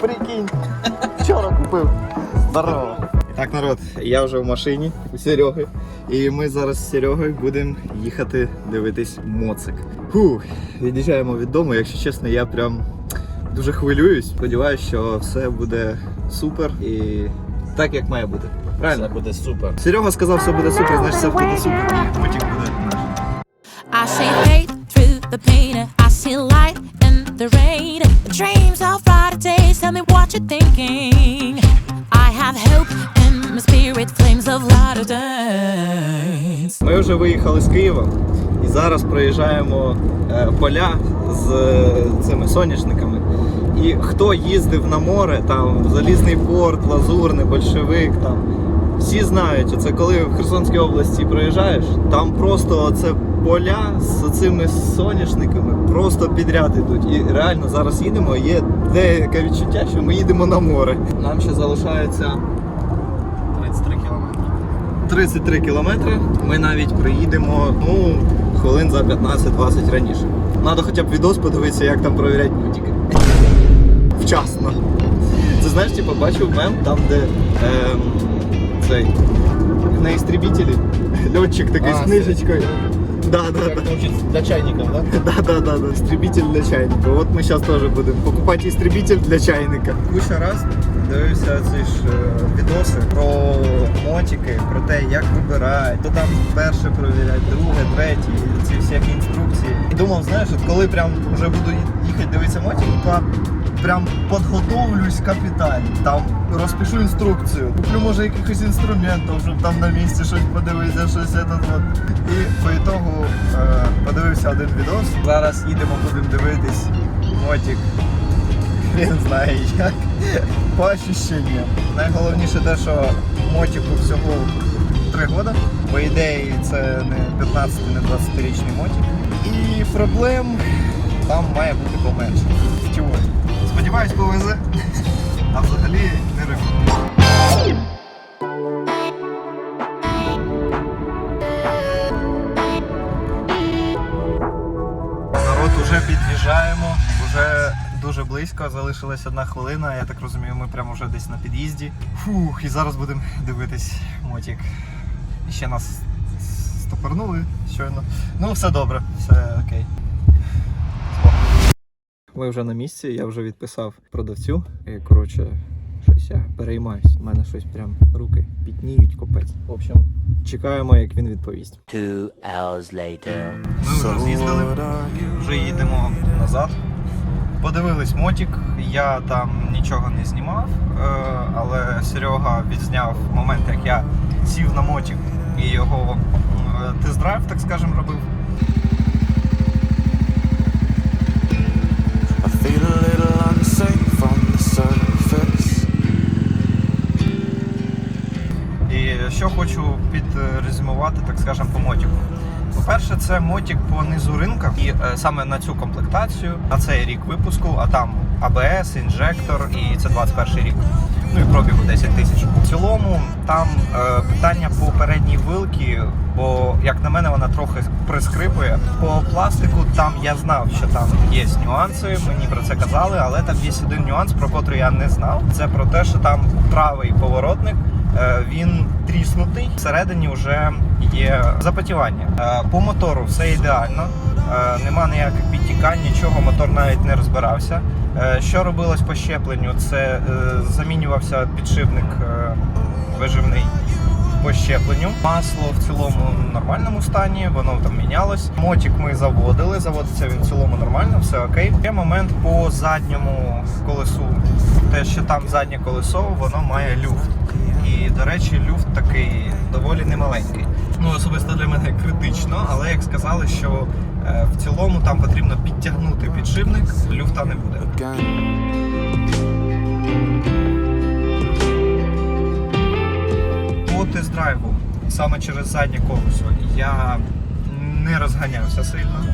Прикинь. Вчора купив. Здорово. Так, народ, я вже в машині у Сереги. І ми зараз з Серегою будемо їхати дивитись моцик. Фух, від'їжджаємо від дому, якщо чесно, я прям дуже хвилююсь. Сподіваюсь, що все буде супер і так, як має бути. Правильно? Це буде супер. Серега сказав, все буде супер, значить все буде супер. І потім буде what you're thinking. I have hope in my spirit, flames of lighter days. Ми вже виїхали з Києва і зараз проїжджаємо е, поля з е, цими соняшниками. І хто їздив на море, там Залізний порт, Лазурний, Большевик, там всі знають, оце коли в Херсонській області проїжджаєш, там просто це поля з цими соняшниками просто підряд ідуть. І реально зараз їдемо. Є деяке відчуття, що ми їдемо на море. Нам ще залишається 33 кілометри. 33 кілометри. Ми навіть приїдемо ну, хвилин за 15-20 раніше. Надо хоча б відос подивитися, як там провіряють мультики. Вчасно. Це знаєш, типу, бачив мем там, де ем, цей на істребітелі льотчик такий А, з книжечкою. Да, да, Як да. для чайників, да? Да, да, да, да. Істребитель для чайника. От ми зараз теж будемо покупати істребитель для чайника. Куча раз дивився ці ж е, відоси про мотики, про те, як вибирають, то там перше провіряють, друге, третє, ці всякі інструкції. І думав, знаєш, от коли прям вже буду їхати дивитися мотик, то прям підготовлюсь капітально. Там розпишу інструкцію, куплю може якихось інструментів, щоб там на місці щось подивитися, щось це. І по ітогу е, подивився один відос. Зараз їдемо, будемо дивитись мотик. Він знає як. По ощущенням. Найголовніше те, що мотику всього 3 роки. По ідеї це не 15, не 20-річний мотик. І проблем там має бути поменше. В теорії. Сподіваюсь, повезе. А взагалі не рекомендую. Народ, уже під'їжджаємо, вже дуже близько, залишилась одна хвилина. Я так розумію, ми прямо вже десь на під'їзді. Фух, і зараз будемо дивитись мотик. І ще нас стопорнули щойно. Ну, все добре, все окей. Ми вже на місці, я вже відписав продавцю. І, коротше, щось я переймаюсь. У мене щось прям руки пітніють, копець. В общем, чекаємо, як він відповість. Two hours later. Ми вже з'їздили, вже їдемо назад. Подивились мотик, я там нічого не знімав, е, але Серега відзняв момент, як я сів на мотик і його е, тест-драйв, так скажемо, робив. Що хочу підрезюмувати, так скажемо, по мотику. По-перше, це мотик по низу ринка, і е, саме на цю комплектацію, на цей рік випуску, а там АБС, інжектор, і це 21 рік. Ну і пробігу 10 тисяч. В цілому там е, питання по передній вилці, бо як на мене вона трохи прискрипує. По пластику там я знав, що там є нюанси. Мені про це казали, але там є один нюанс, про котрий я не знав. Це про те, що там правий поворотник. Е, Він тріснутий, всередині вже є запотівання. Е, По мотору все ідеально, е, нема ніяких підтікань, нічого, мотор навіть не розбирався. Що робилось по щепленню? Це замінювався підшипник виживний по щепленню. Масло в цілому нормальному стані, воно там мінялось. Мотик ми заводили, заводиться він в цілому нормально, все окей. Є момент по задньому колесу. Те, що там заднє колесо, воно має люфт. І, до речі, люфт такий доволі немаленький. Ну, особисто для мене критично, але як сказали, що е, в цілому там потрібно підтягнути підшипник, люфта не буде. По тест-драйву саме через заднє колесо я не розганявся сильно.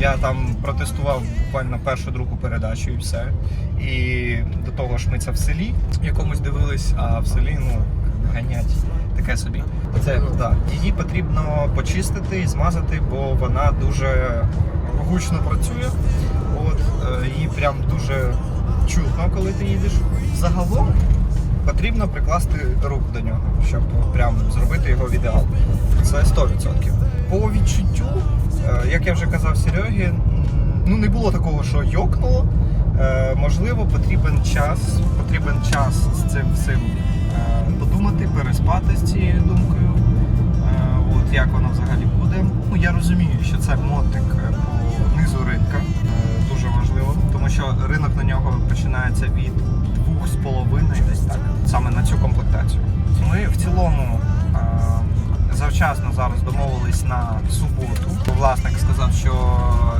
Я там протестував буквально першу другу передачу і все. І до того ж ми це в селі якомусь дивились, а в селі ну ганять таке собі. Це да. Її потрібно почистити і змазати, бо вона дуже гучно працює. От е, її прям дуже чутно, коли ти їдеш. Загалом потрібно прикласти рук до нього, щоб прям зробити його в ідеал. Це 100%. По відчуттю, е, як я вже казав Серегі, ну не було такого, що йокнуло. Е, Можливо, потрібен час, потрібен час з цим всім подумати, переспати з цією думкою. Е, От як воно взагалі буде. Ну я розумію, що це мотик е, по низу ринка. Е, Дуже важливо, тому що ринок на нього починається від двох з половиною, десь так, саме на цю комплектацію. Ми в цілому завчасно зараз домовились на суботу. Власник сказав, що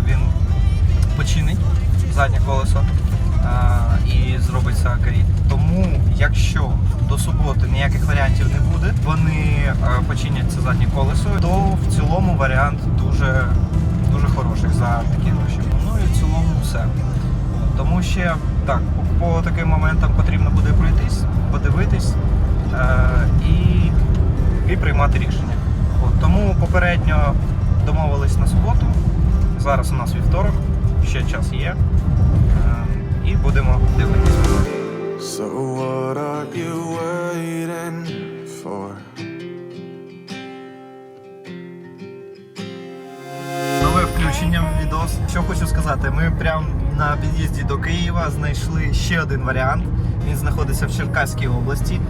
він починить заднє колесо і зробить сакарі. Тому, якщо суботи ніяких варіантів не буде, вони е, починять це заднє колесо, то в цілому варіант дуже, дуже хороший за такі гроші. Ну і в цілому все. Тому ще так, по, по таким моментам потрібно буде пройтись, подивитись е, і, і приймати рішення. От, тому попередньо домовились на суботу. Зараз у нас вівторок, ще час є. Е, і будемо дивитися. So what are you waiting for? Нове включення в відос. Що хочу сказати, ми прямо на під'їзді до Києва знайшли ще один варіант. Він знаходиться в Черкаській області.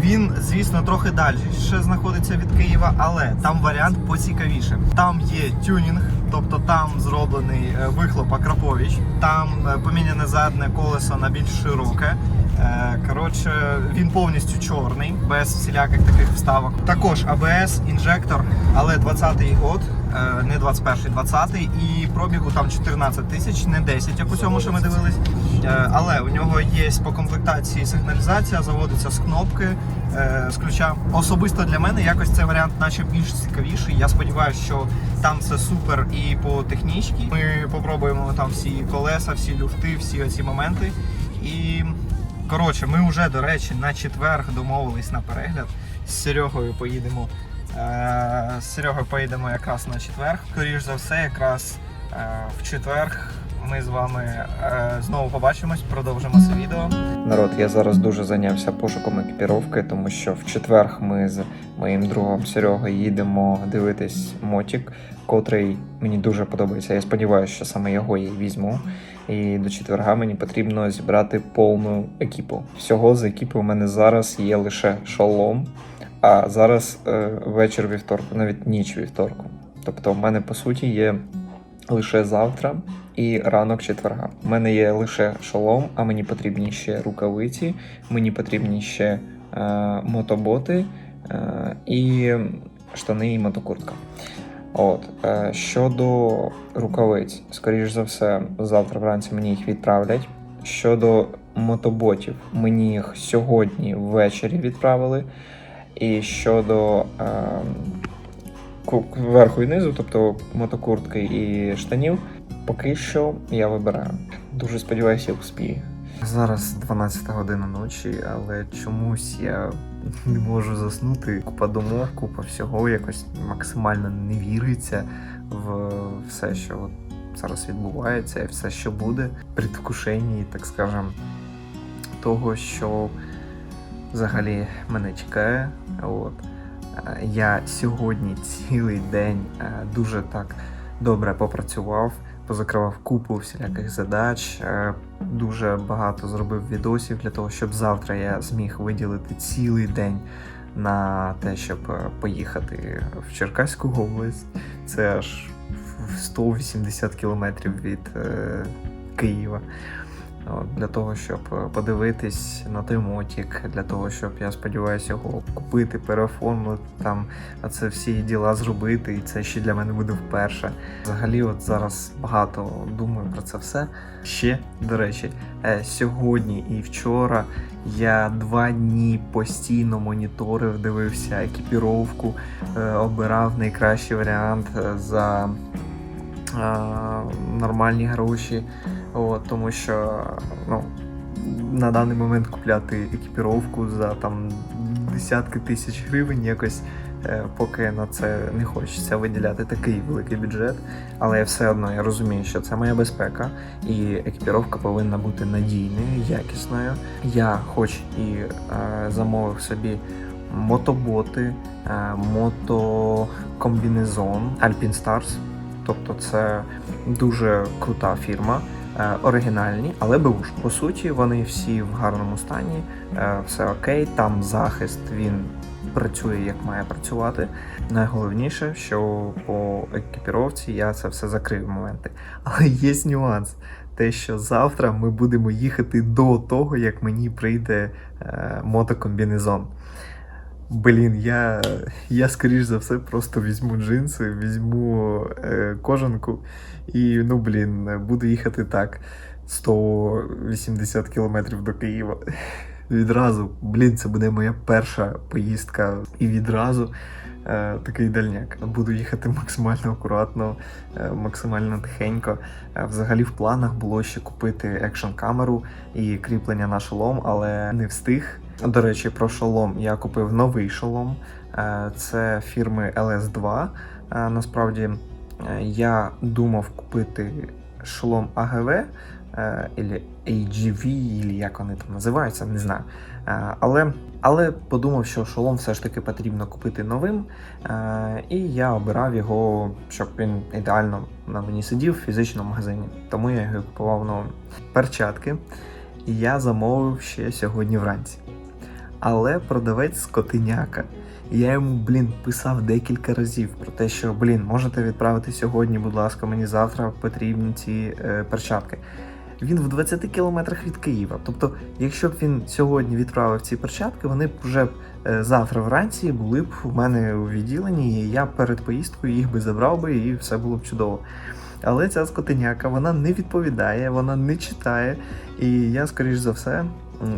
Він, звісно, трохи далі ще знаходиться від Києва, але там варіант поцікавіше. Там є тюнінг, тобто там зроблений е, вихлоп Акрапович, там е, поміняне задне колесо на більш широке. Е, Коротше, він повністю чорний, без всіляких таких вставок. Також АБС, інжектор, але 20-й год, е, не 21-й, 20-й, і пробігу там 14 тисяч, не 10, як у цьому, що ми дивились. Е, Але у нього є по комплектації сигналізація, заводиться з кнопки, з ключа. Особисто для мене якось цей варіант наче більш цікавіший. Я сподіваюся, що там все супер і по технічці. Ми попробуємо там всі колеса, всі люфти, всі оці моменти. І коротше, ми вже, до речі, на четверг домовились на перегляд. З Серегою поїдемо. Е, з Серегою поїдемо якраз на четверг. Скоріш за все, якраз е, в четверг ми з вами е, знову побачимось, продовжимо це відео. Народ, я зараз дуже зайнявся пошуком екіпіровки, тому що в четверг ми з моїм другом Серегою їдемо дивитись мотік, котрий мені дуже подобається. Я сподіваюся, що саме його я візьму. І до четверга мені потрібно зібрати повну екіпу. Всього з екіпи у мене зараз є лише шолом, а зараз е, вечір вівторку, навіть ніч вівторку. Тобто, в мене по суті є лише завтра і ранок четверга. У мене є лише шолом, а мені потрібні ще рукавиці, мені потрібні ще е, мотоботи е, і штани і мотокуртка. От е, щодо рукавиць, скоріш за все, завтра вранці мені їх відправлять. Щодо мотоботів, мені їх сьогодні ввечері відправили. І щодо е, верху і низу, тобто мотокуртки і штанів, поки що я вибираю. Дуже сподіваюся, я успію. Зараз 12 година ночі, але чомусь я не можу заснути. Купа думок, купа всього якось максимально не віриться в все, що от зараз відбувається, і все, що буде. Предвкушенні, так скажем, того, що взагалі мене чекає. От. Я сьогодні цілий день е, дуже так добре попрацював, позакривав купу всіляких задач, е, дуже багато зробив відосів для того, щоб завтра я зміг виділити цілий день на те, щоб е, поїхати в Черкаську область. Це аж 180 кілометрів від е, Києва. Для того, щоб е, подивитись на той мотік, для того, щоб я сподіваюся його купити, переоформити там, це всі діла зробити, і це ще для мене буде вперше. Взагалі, от зараз багато думаю про це все. Ще, до речі, е, сьогодні і вчора я два дні постійно моніторив, дивився екіпіровку, е, обирав найкращий варіант за нормальні гроші. От, тому що ну, на даний момент купляти екіпіровку за там десятки тисяч гривень якось е, поки на це не хочеться виділяти такий великий бюджет. Але все одно я розумію, що це моя безпека, і екіпіровка повинна бути надійною, якісною. Я, хоч і е, замовив собі мотоботи, е, мотокомбінезон Alpine Stars. Тобто це дуже крута фірма, оригінальні, але беуш. По суті, вони всі в гарному стані, е, все окей. Там захист він працює як має працювати. Найголовніше, що по екіпіровці я це все закрив моменти. Але є нюанс. Те, що завтра ми будемо їхати до того, як мені прийде е, мотокомбінезон. Блін, я, я скоріш за все просто візьму джинси, візьму е, кожанку і, ну блін, буду їхати так 180 кілометрів до Києва. Відразу, блін, це буде моя перша поїздка і відразу е, такий дальняк. Буду їхати максимально акуратно, е, максимально тихенько. Е, взагалі в планах було ще купити екшн камеру і кріплення на шолом, але не встиг. До речі, про шолом я купив новий шолом. Е, Це фірми LS2. Е, Насправді е, я думав купити шолом АГВ або AGV, або як вони там називаються, не знаю. Але, але подумав, що шолом все ж таки потрібно купити новим. І я обирав його, щоб він ідеально на мені сидів в фізичному магазині. Тому я його купував новим. Перчатки я замовив ще сьогодні вранці. Але продавець скотиняка. Я йому, блін, писав декілька разів про те, що блін, можете відправити сьогодні, будь ласка, мені завтра потрібні ці е, перчатки. Він в 20 кілометрах від Києва. Тобто, якщо б він сьогодні відправив ці перчатки, вони б вже б, е, завтра вранці були б у мене у відділенні, і я перед поїздкою їх би забрав би, і все було б чудово. Але ця скотиняка вона не відповідає, вона не читає. І я, скоріш за все,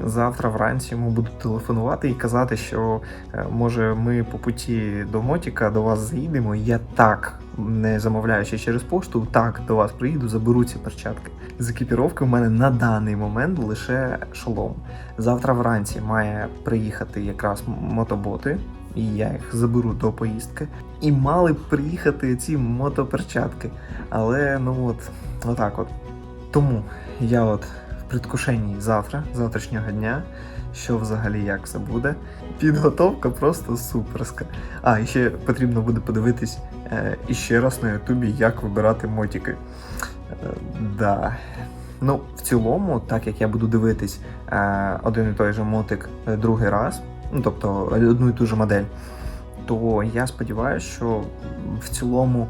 завтра вранці йому буду телефонувати і казати, що е, може ми по путі до Мотіка до вас заїдемо. Я так, не замовляючи через пошту, так до вас приїду, заберу ці перчатки. З екіпіровки в мене на даний момент лише шолом. Завтра вранці має приїхати якраз мотоботи, і я їх заберу до поїздки. І мали б приїхати ці мотоперчатки. Але ну от, отак от. Тому я от предвкушенні завтра, завтрашнього дня, що взагалі як все буде. Підготовка просто суперська. А, і ще потрібно буде подивитись е, іще раз на Ютубі, як вибирати мотики. Е, да. Ну, в цілому, так як я буду дивитись е, один і той же мотик е, другий раз, ну тобто одну і ту ж модель, то я сподіваюся, що в цілому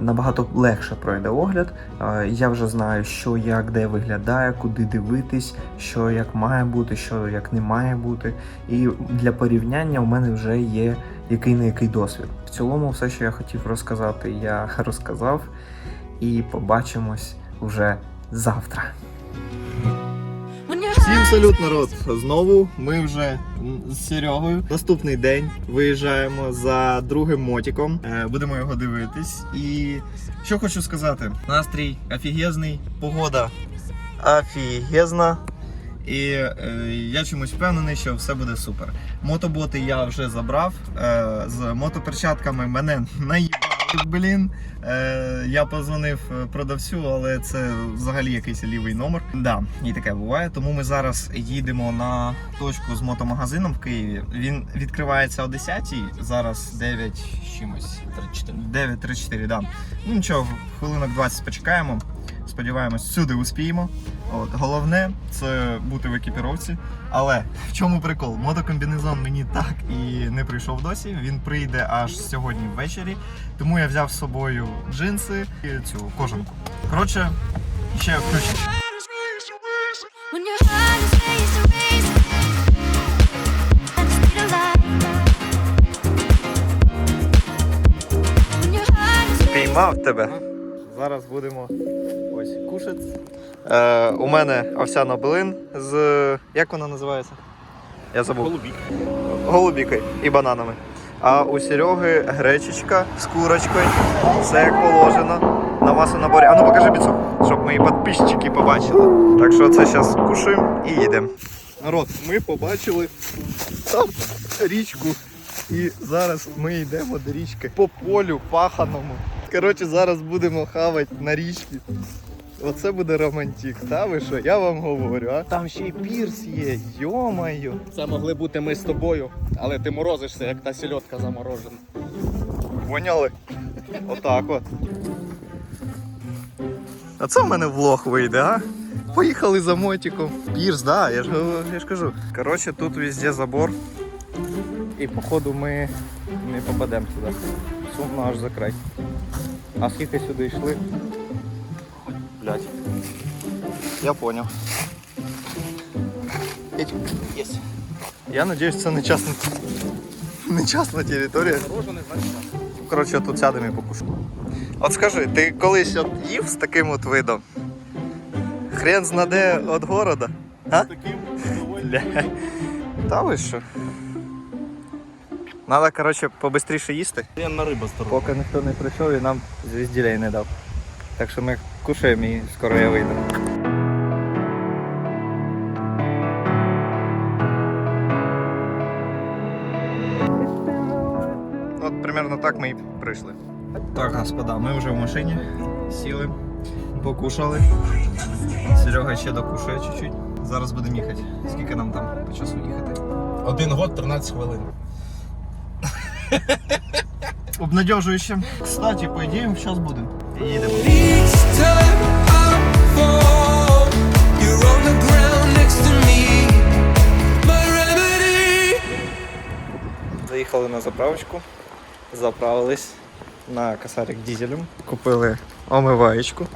набагато легше пройде огляд. Е, Я вже знаю, що як де виглядає, куди дивитись, що як має бути, що як не має бути. І для порівняння у мене вже є який не який досвід. В цілому, все, що я хотів розказати, я розказав. І побачимось уже завтра. Всім салют, народ! Знову ми вже з Серегою. Наступний день виїжджаємо за другим мотиком. Е, Будемо його дивитись. І що хочу сказати: настрій офігезний, погода офігезна. І е, я чомусь впевнений, що все буде супер. Мотоботи я вже забрав. Е, з мотоперчатками мене наїбали, блін. Е, я позвонив е, продавцю, але це взагалі якийсь лівий номер. Да, і таке буває. Тому ми зараз їдемо на точку з мотомагазином в Києві. Він відкривається о 10-й, зараз 9 з чимось. 9.34, да. Ну нічого, хвилинок 20 почекаємо. Сподіваємось, всюди успіємо. От головне це бути в екіпіровці. Але в чому прикол? Мотокомбінезон мені так і не прийшов досі. Він прийде аж сьогодні ввечері. Тому я взяв з собою джинси і цю кожанку. Коротше, ще включимо. Піймав тебе. Зараз будемо ось кушати. Е, у мене овсяна блин з. як вона називається? Я забув. Голубік. Голубікою і бананами. А у Сереги гречечка з курочкою. Все як положено. На масу наборі. А ну покажи біцу, щоб мої підписчики побачили. Так що це зараз кушаємо і їдемо. Народ, ми побачили там річку І зараз ми йдемо до річки по полю паханому. Коротше, зараз будемо хавати на річці. Оце буде романтик, та ви що? Я вам говорю, а? Там ще й пірс є, йомаю. Це могли бути ми з тобою, але ти морозишся, як та сільотка заморожена. Поняли? Отак от. А це в мене влог вийде, а? Поїхали за мотиком. Пірс, да, я ж, я ж кажу. Коротше, тут везде забор. І походу ми не попадемо сюди. Сумно аж за край. А скільки сюди йшли? Блять. Я понял. Есть. Я надеюсь, це не частна, не частна територія. Коротше, тут сядемо і покушаємо. От скажи, ти колись от їв з таким от видом? Хрен знаде від города? А? Таким Бля. Та ви що? Надо, коротше, побистріше їсти, на риба поки ніхто не прийшов і нам звізділей не дав. Так що ми кушаємо і скоро я вийду. От примерно так ми і прийшли. Так, господа, ми вже в машині сіли, покушали. Серега ще докушає чуть-чуть. Зараз будемо їхати. Скільки нам там по часу їхати? Один год, 13 хвилин. Обнадежующе. Кстати, по ідеї, зараз будемо. Їдемо. Заїхали на заправочку, заправились на косарик дізелем, купили омиваєчку.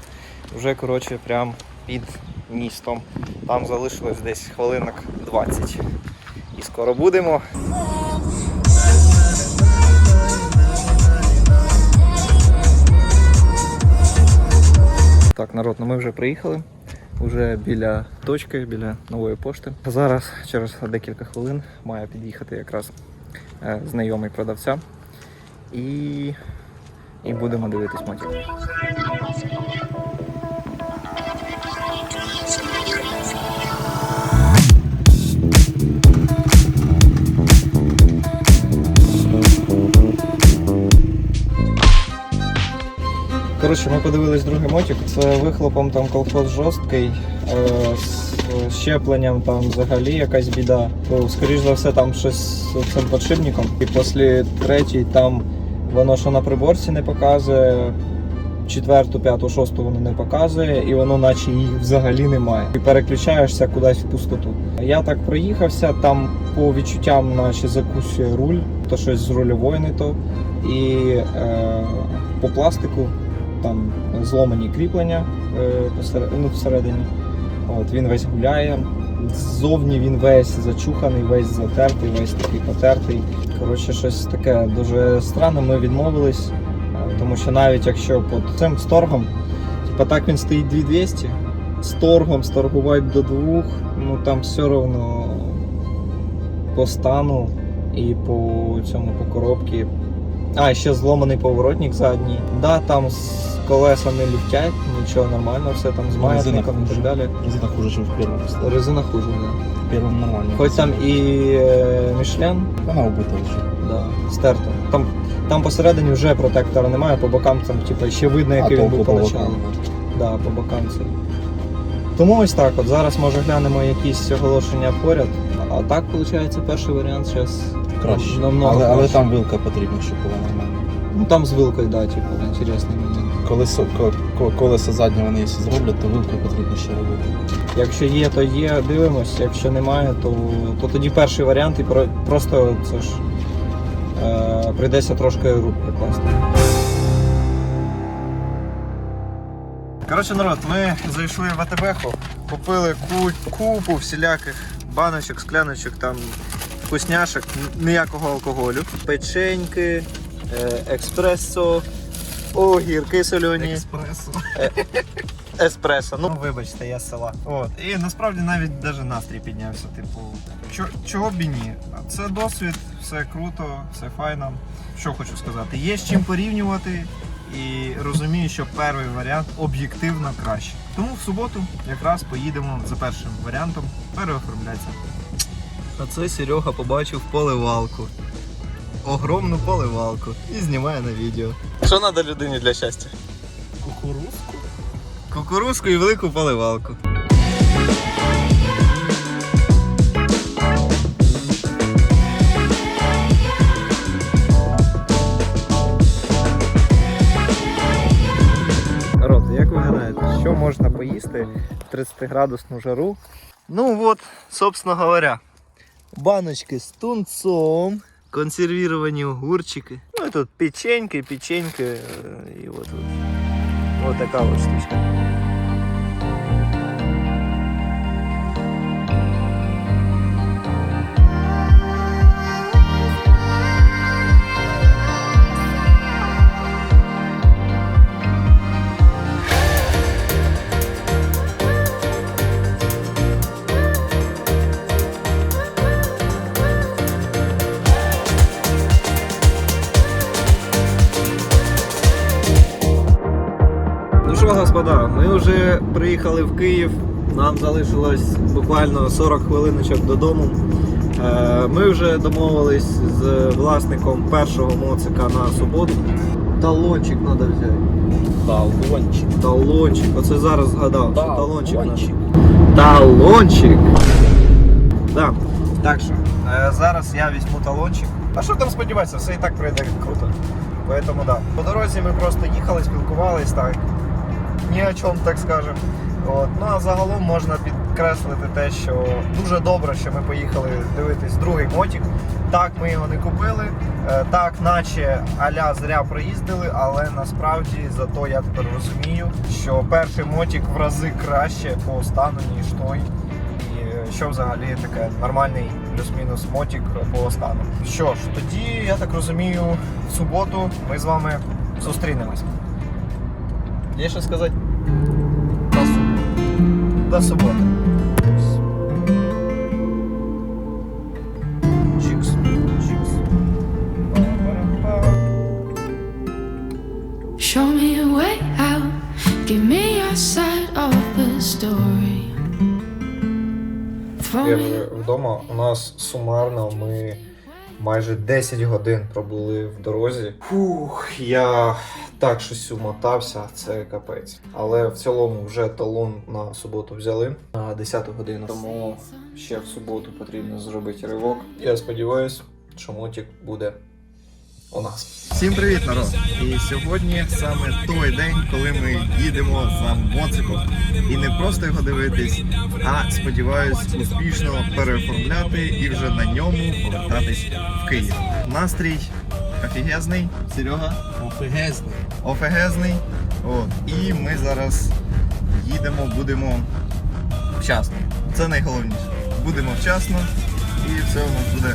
Вже коротше прям під містом. Там залишилось десь хвилинок 20. І скоро будемо. Так, народ, ну ми вже приїхали. Уже біля точки, біля нової пошти. Зараз через декілька хвилин має під'їхати якраз е, знайомий продавця. І, і будемо дивитись мотик. Коротше, ми подивились другий мотик. Це вихлопом там колхоз жорсткий, е, з щепленням там взагалі якась біда. То, скоріш за все, там щось з цим подшипником. І після третій там воно що на приборці не показує. Четверту, п'яту, шосту воно не показує, і воно наче їх взагалі немає. І переключаєшся кудись в пустоту. Я так проїхався, там по відчуттям наче закусує руль, то щось з рульової не то. І е, по пластику там зломані кріплення е, ну, всередині. От, він весь гуляє. Ззовні він весь зачуханий, весь затертий, весь такий потертий. Коротше, щось таке дуже странне. Ми відмовились, е, тому що навіть якщо під цим з торгом, так він стоїть 2200, з торгом сторгувати до двох, ну там все одно по стану і по цьому по коробці а, ще зломаний поворотник задній. Да, там з колеса не літять, нічого нормально, все там з маятником і так далі. Резина хуже, ніж в першому. Резина хуже, да. В першому нормально. Хоч там і е, Мішлен, Вона убита вже. да, стерто. Там, там посередині вже протектора немає, по бокам там типу, ще видно, який він був поначалу. Да, по бокам це. Тому ось так, от зараз може глянемо якісь оголошення поряд. А так, виходить, перший варіант зараз Краще. намного Але, але краще. там вилка потрібна, щоб була нормальна. Ну там з вилкою, да, типу, інтересний момент. Колесо, ко- ко- колесо заднє вони якщо зроблять, то вилку потрібно ще робити. Якщо є, то є, дивимось. Якщо немає, то, то тоді перший варіант і про- просто це ж е, прийдеться трошки рук прикласти. Коротше, народ, ми зайшли в АТБ, купили ку- купу всіляких баночок, скляночок, там вкусняшок, ніякого алкоголю. Печеньки, е, експресо, огірки сольоні. Експресо. Еспресо. Ну, вибачте, я з села. От. І насправді навіть даже настрій піднявся. Типу, чо, чого б і ні? Це досвід, все круто, все файно. Що хочу сказати, є з чим порівнювати. І розумію, що перший варіант об'єктивно краще. Тому в суботу якраз поїдемо за першим варіантом переоформлятися. А це Серега побачив поливалку. огромну поливалку і знімає на відео. Що треба людині для щастя? Кукурузку і велику поливалку. Народ, як ви гадаєте, що можна поїсти в 30-градусну жару? Ну от, собственно говоря, баночки з тунцом, консервіровані огурчики. Ну і тут печеньки, печеньки е, і от, от. Вот такая вот штучка. Вже приїхали в Київ. Нам залишилось буквально 40 хвилиночок додому. Е, Ми вже домовились з власником першого моцика на суботу. Талончик треба взяти. Талончик. Талончик. Оце зараз згадав, що талончик. Талончик. Талончик. Да. Так що, е, зараз я візьму талончик. А що там сподіватися, все і так пройде круто. Поэтому да. По дорозі ми просто їхали, спілкувались так. Ні о чому, так скажемо. От. Ну а загалом можна підкреслити те, що дуже добре, що ми поїхали дивитись другий мотик. Так, ми його не купили. е, Так, наче аля зря проїздили, але насправді зато я тепер розумію, що перший мотик в рази краще по стану, ніж той. Е, що взагалі таке нормальний плюс-мінус мотик по стану. Що ж, тоді я так розумію, в суботу ми з вами зустрінемось. Є що сказати? До суботи. Чікс. Чікс. Show me a way out. Give me your side of the story. Я вже вдома. У нас сумарно ми майже 10 годин пробули в дорозі. Фух, я так щось умотався, це капець. Але в цілому вже талон на суботу взяли на 10 годину. Тому ще в суботу потрібно зробити ривок. Я сподіваюся, що мотик буде у нас. Всім привіт, народ! І сьогодні саме той день, коли ми їдемо за моциком. І не просто його дивитись, а сподіваюсь, успішно переоформляти і вже на ньому повертатись в Київ. Настрій офігезний, Серега. Офігезний. Офігезний. От. І ми зараз їдемо, будемо вчасно. Це найголовніше. Будемо вчасно і все у нас буде.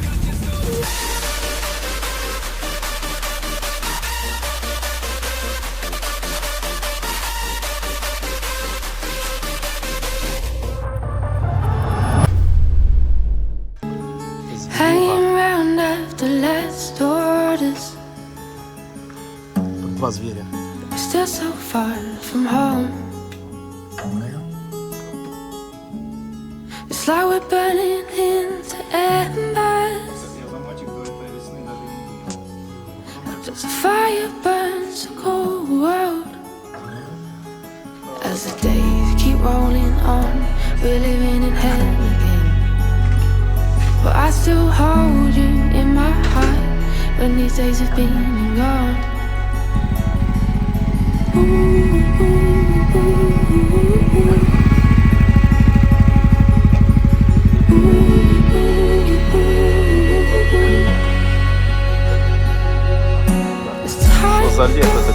Far from home. It's like we're burning into embers. As the fire burns a cold world. As the days keep rolling on, we're living in hell again. But I still hold you in my heart when these days have been gone. Ooh, за лето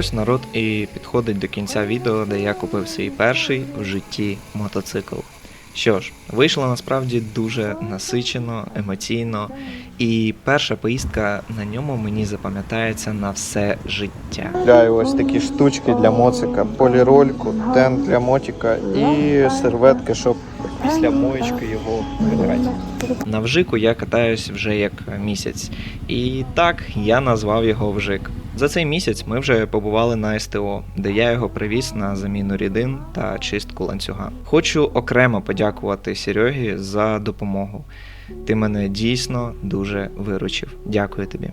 Ось народ і підходить до кінця відео, де я купив свій перший в житті мотоцикл. Що ж, вийшло насправді дуже насичено, емоційно, і перша поїздка на ньому мені запам'ятається на все життя. Купляю ось такі штучки для моцика, полірольку, тент для мотика і серветки, щоб після моєчки його вибирати. На вжику я катаюсь вже як місяць, і так я назвав його вжик. За цей місяць ми вже побували на СТО, де я його привіз на заміну рідин та чистку ланцюга. Хочу окремо подякувати Серегі за допомогу. Ти мене дійсно дуже виручив. Дякую тобі.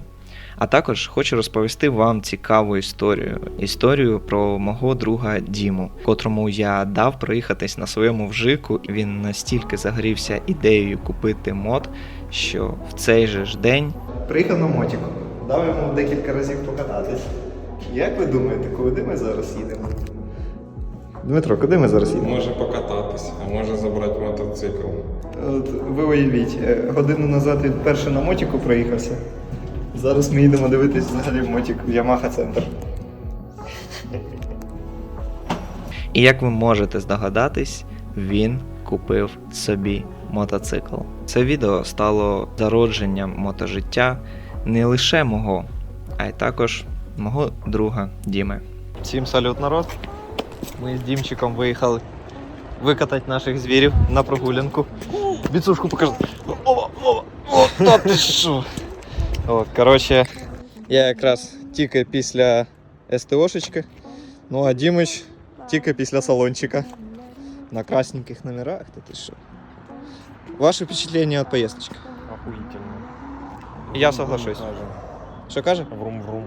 А також хочу розповісти вам цікаву історію. Історію про мого друга Діму, котрому я дав проїхатись на своєму вжику. Він настільки загорівся ідеєю купити мод, що в цей же ж день приїхав на мотіку. Дав йому декілька разів покататись. Як ви думаєте, куди ми зараз їдемо? Дмитро, куди ми зараз їдемо? Може покататись, а може забрати мотоцикл. От ви уявіть, е, годину назад він перший на мотіку проїхався. Зараз ми їдемо дивитись взагалі мотік в Yamaha Центр. І як ви можете здогадатись, він купив собі мотоцикл. Це відео стало зародженням мотожиття не лише мого, а й також мого друга Діми. Всім салют, народ! Ми з Дімчиком виїхали викатати наших звірів на прогулянку. Біцушку покажи. О, о, о, та ти що? От, коротше, я якраз тільки після СТОшечки, ну а Дімич тільки після салончика. На красненьких номерах, та ти що? Ваше впечатлення від поїздочки? Охуїтельно. Я соглашусь. Що каже? Врум-врум.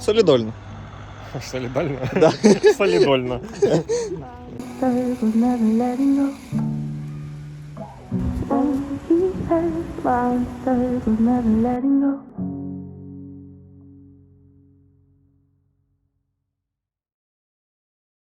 Солідольно. Солідально? Да. Солідольно. take my third, never letting go.